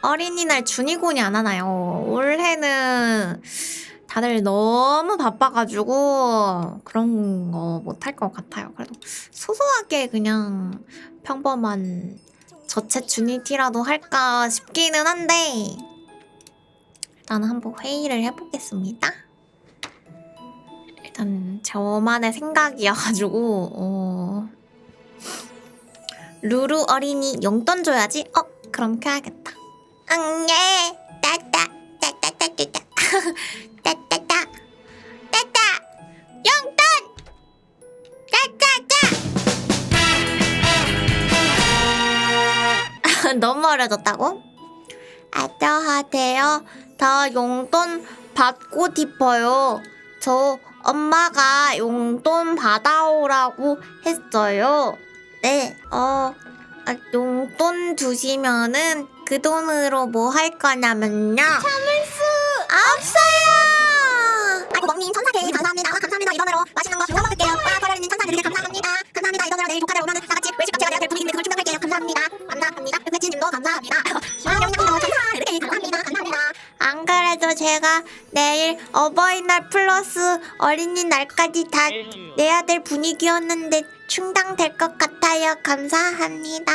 어린이날 준이곤이 안 하나요? 올해는 다들 너무 바빠가지고 그런 거 못 할 것 같아요. 그래도 소소하게 그냥 평범한 저체 주니티라도 할까 싶기는 한데 일단 한번 회의를 해보겠습니다. 일단 저만의 생각이어가지고 어... 루루 어린이 용돈 줘야지. 어 그럼 켜야겠다. 응예 따따 따따따따따 따따따 따따 용돈 따따따 너무 어려졌다고? 안녕하세요. 다 용돈 받고 싶어요. 저 엄마가 용돈 받아오라고 했어요. 네, 어, 아, 용돈 주시면은 그 돈으로 뭐 할 거냐면요. 참을 수 없어요. 아이고 멍님 천사 개 감사합니다 감사합니다 이 돈으로 맛있는 거 주워 먹을게요 와 버려리님 천사 되게 감사합니다 감사합니다 이 돈으로 내일 조카들 오면 다 같이 외식 같이 해야 될 분위기인데 그걸 충당할게요 감사합니다 감사합니다 감사합니다 이렇게 감사합니다 감사합니다 안 그래도 제가 내일 어버이날 플러스 어린이날까지 다 내야 될 분위기였는데 충당될 것 같아요. 감사합니다.